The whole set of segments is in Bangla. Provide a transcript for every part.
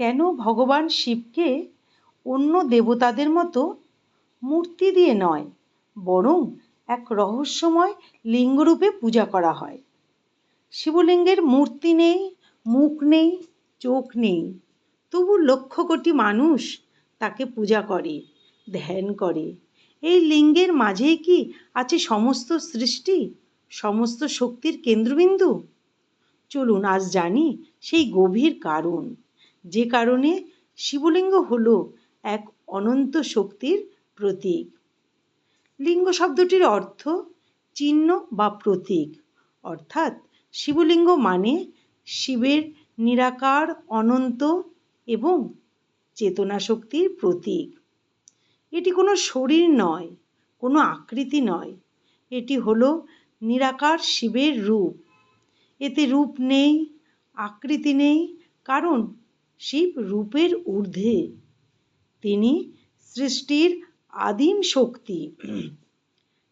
কেন ভগবান শিবকে অন্য দেবতাদের মতো মূর্তি দিয়ে নয়, বরং এক রহস্যময় লিঙ্গরূপে পূজা করা হয়? শিবলিঙ্গের মূর্তি নেই, মুখ নেই, চোখ নেই। তবু লক্ষ কোটি মানুষ তাকে পূজা করে, ধ্যান করে। এই লিঙ্গের মাঝেই কি আছে সমস্ত সৃষ্টি, সমস্ত শক্তির কেন্দ্রবিন্দু? চলুন, আজ জানি সেই গভীর কারণ। যে কারণে শিবলিঙ্গ হল এক অনন্ত শক্তির প্রতীক। লিঙ্গ শব্দটির অর্থ চিহ্ন বা প্রতীক। অর্থাৎ শিবলিঙ্গ মানে শিবের নিরাকার, অনন্ত এবং চেতনা শক্তির প্রতীক। এটি কোনো শরীর নয়, কোনো আকৃতি নয়। এটি হলো নিরাকার শিবের রূপ। এতে রূপ নেই, আকৃতি নেই, কারণ শিব রূপের ঊর্ধ্বে। তিনি সৃষ্টির আদিম শক্তি।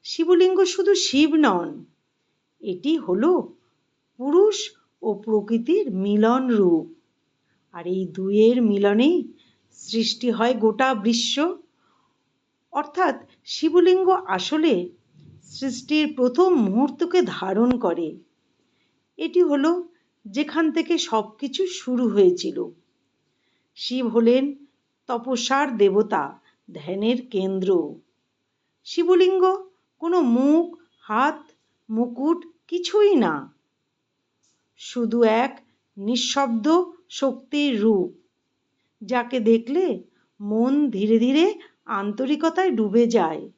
শিবলিঙ্গ শুধু শিব নন, এটি হল পুরুষ ও প্রকৃতির মিলন রূপ। আর এই দুয়ের মিলনেই সৃষ্টি হয় গোটা বিশ্ব। অর্থাৎ শিবলিঙ্গ আসলে সৃষ্টির প্রথম মুহূর্তকে ধারণ করে। এটি হলো যেখান থেকে সব কিছু শুরু হয়েছিল। শিব হলেন তপস্যার দেবতা, ধ্যানের কেন্দ্র। শিবলিঙ্গ, কোনো মুখ, হাত, মুকুট কিছুই না। শুধু এক নিঃশব্দ শক্তির রূপ, যাকে দেখলে মন ধীরে ধীরে আন্তরিকতায় ডুবে যায়।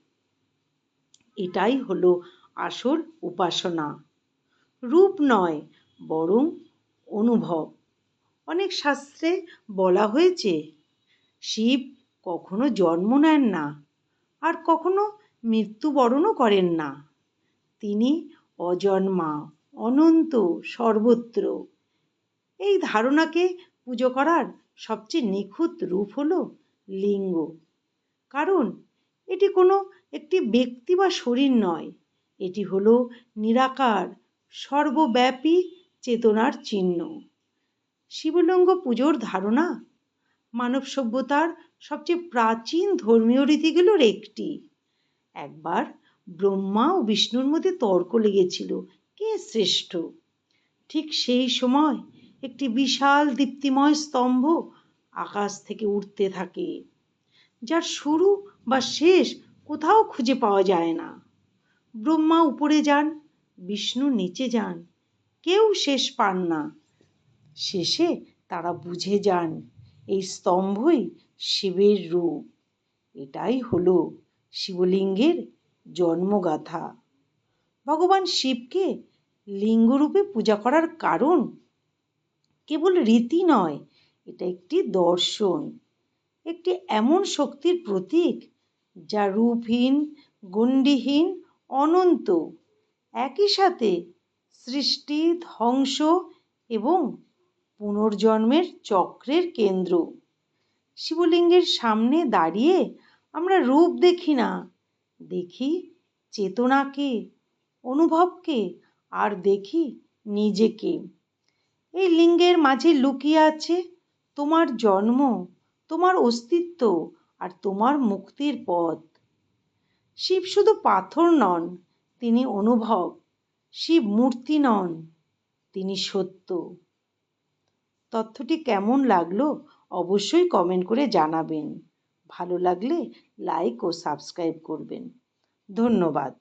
এটাই হলো আসল উপাসনা। রূপ নয়, বরং অনুভব। অনেক শাস্ত্রে বলা হয়েছে, শিব কখনো জন্ম নেন না আর কখনো মৃত্যুবরণও করেন না। তিনি অজন্মা, অনন্ত, সর্বত্র। এই ধারণাকে পুজো করার সবচেয়ে নিখুঁত রূপ হলো লিঙ্গ। কারণ এটি কোনো একটি ব্যক্তি বা শরীর নয়, এটি হলো নিরাকার, সর্বব্যাপী চেতনার চিহ্ন। শিবলিঙ্গ পুজোর ধারণা? মানব সভ্যতার সবচেয়ে প্রাচীন ধর্মীয় রীতিগুলোর একটি। একবার ব্রহ্মা ও বিষ্ণুর মধ্যে তর্ক লেগেছিল, কে শ্রেষ্ঠ? ঠিক সেই সময় একটি বিশাল দীপ্তিময় স্তম্ভ আকাশ থেকে উঠতে থাকে, যার শুরু বা শেষ কোথাও খুঁজে পাওয়া যায় না। ব্রহ্মা উপরে যান, বিষ্ণু নিচে যান, কেউ শেষ পান না। শেষে তারা বুঝে যান এই স্তম্ভই শিবের রূপ। এটাই হলো শিবলিঙ্গের জন্মগাথা। ভগবান শিবকে লিঙ্গরূপে পূজা করার কারণ কেবল রীতি নয়, এটা একটি দর্শন। একটি এমন শক্তির প্রতীক যা রূপহীন, গণ্ডিহীন, অনন্ত, একই সাথে সৃষ্টি, ধ্বংস এবং পুনর্জন্মের চক্রের কেন্দ্র। শিবলিঙ্গের সামনে দাঁড়িয়ে আমরা রূপ দেখি না। দেখি চেতনাকে, অনুভবকে, আর দেখি নিজেকে। এই লিঙ্গের মাঝে লুকিয়ে আছে তোমার জন্ম, তোমার অস্তিত্ব, আর তোমার মুক্তির পথ। শিব শুধু পাথর নন, তিনি অনুভব। শিব মূর্তি নন, তিনি সত্য। তথ্যটি কেমন লাগল অবশ্যই কমেন্ট করে জানাবেন। ভালো লাগলে লাইক ও সাবস্ক্রাইব করবেন। ধন্যবাদ।